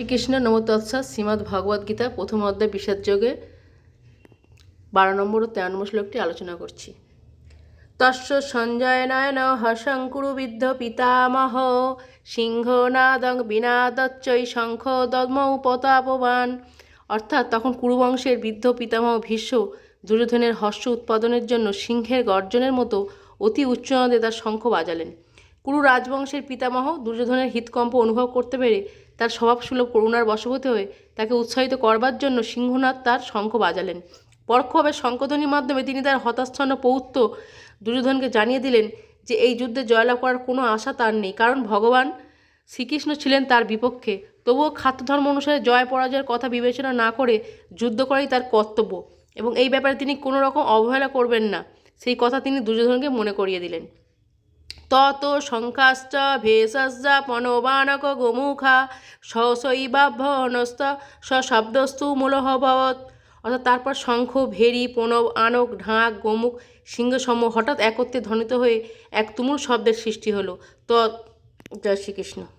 শ্রীকৃষ্ণ নমতৎসা শ্রীমদ্ ভগবদ্ গীতা প্রথম অধ্যায় বিষাদ যোগে বারো নম্বর ও তেরো নম্বর শ্লোকটি আলোচনা করছি। তস্য সঞ্জয় নয়ন হর্ষঙ্কুরু বিদ্ধ পিতামহ সিংহ নাদং বিনা বিনাদচ্চৈ শঙ্খ দদ্মৌ প্রতাপবান অর্থাৎ তখন কুরুবংশের বৃদ্ধ পিতামহ ভীষ্ম দুর্যোধনের হর্ষ উৎপাদনের জন্য সিংহের গর্জনের মতো অতি উচ্চনদে তার শঙ্খ বাজালেন। কুরু রাজবংশের পিতামহ দুর্যোধনের হৃৎকম্প অনুভব করতে পেরে তার স্বভাবসুলভ করুণার বশবর্তী হয়ে তাকে উৎসাহিত করবার জন্য সিংহনাথ তার শঙ্খ বাজালেন। পরোক্ষভাবে শঙ্খধ্বনির মাধ্যমে তিনি তার হতাচ্ছন্ন পৌত্র দুর্যোধনকে জানিয়ে দিলেন যে এই যুদ্ধে জয়লাভ করার কোনো আশা তার নেই, কারণ ভগবান শ্রীকৃষ্ণ ছিলেন তার বিপক্ষে। তবুও খাদ্যধর্ম অনুসারে জয় পরাজয়ের কথা বিবেচনা না করে যুদ্ধ করাই তার কর্তব্য এবং এই ব্যাপারে তিনি কোনো রকম অবহেলা করবেন না। সেই কথা তিনি দুর্যোধনকে মনে করিয়ে দিলেন। তত শঙ্খাশ্চ ভেষজ্জা পণবানক গোমুখা সশৈবাভ্যনস্ত সশব্দস্তু মূলহভবৎ অর্থাৎ তারপর শঙ্খ, ভেরি পণব আনক, ঢাক, গোমুখ সিংহসম হঠাৎ একত্রে ধ্বনিত হয়ে এক তুমুল শব্দের সৃষ্টি হলো। ত জয় শ্রীকৃষ্ণ।